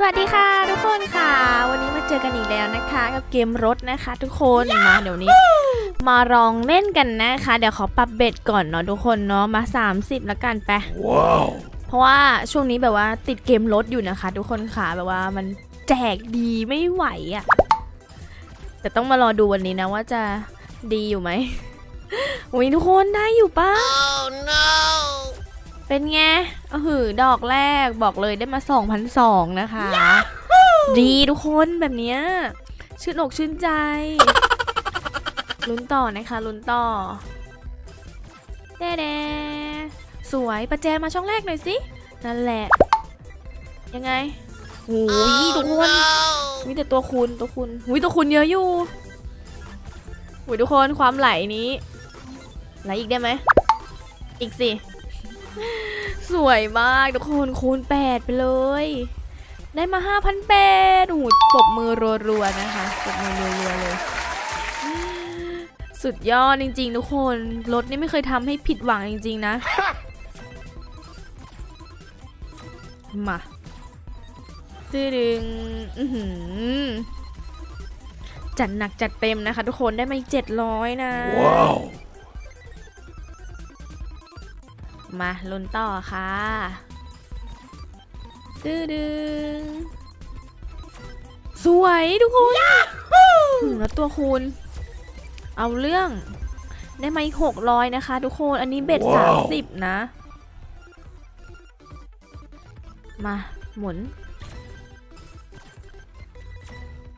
สวัสดีค่ะทุกคนค่ะ วันนี้มาเจอกันอีกแล้วนะคะ กับเกมรถนะคะ ทุกคนมาเดี๋ยวนี้ มาลองเล่นกันนะคะ เดี๋ยวขอปรับเบ็ดก่อนเนาะทุกคนเนาะมา 30 แล้วกันไป Wow. เพราะว่าช่วงนี้แบบว่าติดเกมรถอยู่นะคะ ทุกคนค่ะแบบว่ามันแจกดีไม่ไหวอะ่ะแต่ต้องมารอดูวันนี้นะว่าจะดีอยู่ไหมอุ้ยทุกคนได้อยู่ปะ Oh no. เป็นไง เออหือดอกแรกบอกเลยได้มา2,002นะคะ ดีทุกคนแบบเนี้ยชื่นอกชื่นใจ ลุ้นต่อนะคะ ลุ้นต่อแด่แดสวยประแจมาช่องแรกหน่อยสิ นั่นแหละ ยังไงโอ้ยทุกคนมีแต่ตัวคูณตัวคูณหุยตัวคูณเยอะอยู่หุยทุกคนความไหลนี้ ไหลอีกได้ไหม อีกสิ สวยมากทุกคนคูณ 8 ไปเลย ได้มา5,800โอ้โหปบมือรัวๆนะคะปบมือรัวๆเลย สุดยอดจริงๆ ทุกคนรถนี่ไม่เคยทำให้ผิดหวังจริงๆนะ มาตื้อดึงอื้อจัดหนักจัดเต็มนะคะ ทุกคนได้มาอีก700 นะ Wow. มาลุ้นต่อค่ะตื้อดึงสวยทุกคนหืมแล้วตัวคูณ เอาเรื่อง ได้มาอีกหกร้อยนะคะ ทุกคน อันนี้เบ็ดว้าสามวสิบนะ มาหมุน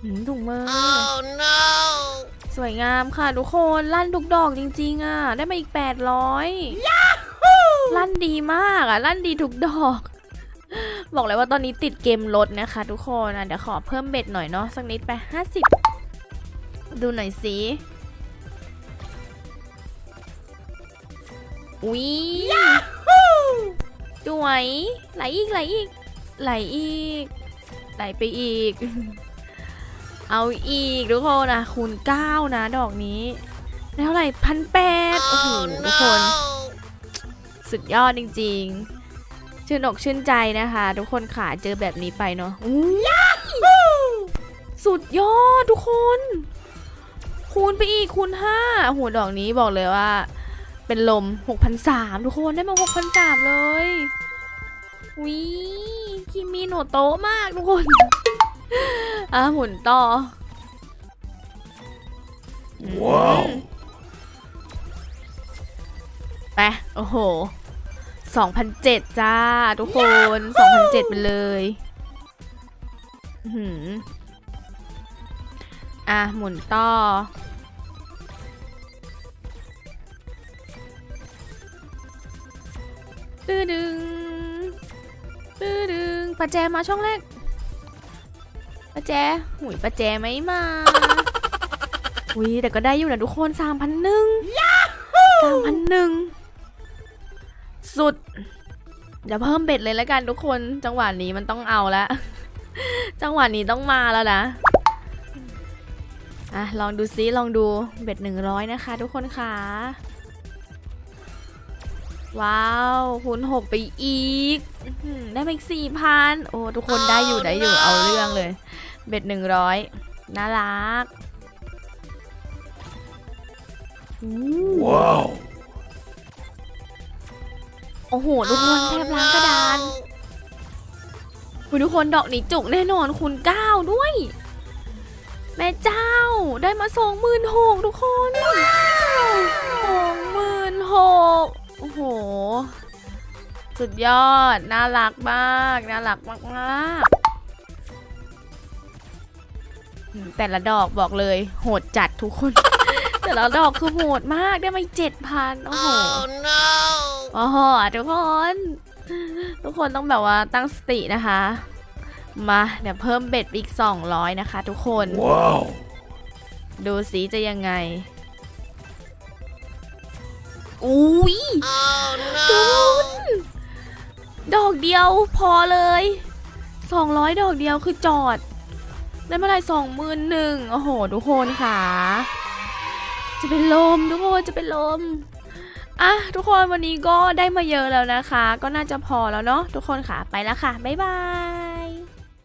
หืมถุงมือ Oh no. สวยงามค่ะทุกคน ลั่นทุกดอกจริงๆอะ ได้มาอีก800 ลั่นดีมากอะ ลั่นดีทุกดอก บอกเลยว่าตอนนี้ติดเกมรถนะคะ ทุกคนอะเดี๋ยวขอเพิ่มเบ็ดหน่อยเนาะสักนิดไป50ดูหน่อยสิอุ้ยสวยไหลอีกไหลอีกไหลอีกไหลไปอีก เอาอีกทุกคนนะคูณ9นะดอกนี้ได้เท่าไหร่พันแปดโอ้โหทุกคน สุดยอดจริงๆ ชื่นอกชื่นใจนะคะ ทุกคนขาเจอแบบนี้ไปเนาะอู้สุดยอดทุกคน คูณไปอีกคูณห้าโอ้โหดอกนี้บอกเลยว่า เป็นลม6,003ทุกคนได้มา6,003เลยวิคิมีโนโตะมากทุกคน อะหมุนต่ออืมว้าว ไป โอ้โห 2,007 จ้า ทุกคน 2,007ไปเลยอื้อหืออะ หมุนต่อ ตื้อดึง ตื้อดึงประแจมาช่องแรกประแจหุยประแจไม่มาหุยแต่ก็ได้อยู่นะทุกคนสามพันหนึ่งสามพันหนึ่ง สุดเดี๋ยวเพิ่มเบ็ดเลยแล้วกันทุกคน จังหวะนี้มันต้องเอาแล้วจังหวะนี้ต้องมาแล้วนะอะลองดูซิลองดูเบ็ดหนึ่งร้อยนะคะ ทุกคนค่ะว้าวคูณหกไปอีกอื้อหือได้มาอีกสี่พันโอ้ทุกคนได้อยู่ได้อยู่เอาเรื่องเลย เบ็ดหนึ่งร้อยน่ารักอู้ Wow. โอ้โห ทุกคนแทบล้างกระดานคุณทุกคนดอกนี้จุกแน่นอนคูณเก้าด้วย แม่เจ้าได้มาสองหมื่นหกทุกคนสองหมื่นหกโอ้โห สุดยอด น่ารักมาก น่ารักมากมากๆแต่ละดอกบอกเลย โหดจัดทุกคน แต่ละดอกคือโหดมากได้มาเจ็ดพันโอ้โห Oh no. โอ้โหทุกคน ทุกคนต้องแบบว่าตั้งสตินะคะ มาเดี๋ยวเพิ่มเบ็ดอีก 200 นะคะ ทุกคน Wow. ดูสีจะยังไง อุ้ย Oh ทุก no. คนดอกเดียวพอเลย 200 ดอกเดียวคือจอด ได้เมื่อไหร่สองหมื่นหนึ่งโอ้โห ทุกคนค่ะ จะเป็นลมทุกคนจะเป็นลม อะทุกคนวันนี้ก็ได้มาเยอะแล้วนะคะ ก็น่าจะพอแล้วเนาะทุกคนค่ะไปแล้วค่ะ บ๊ายบาย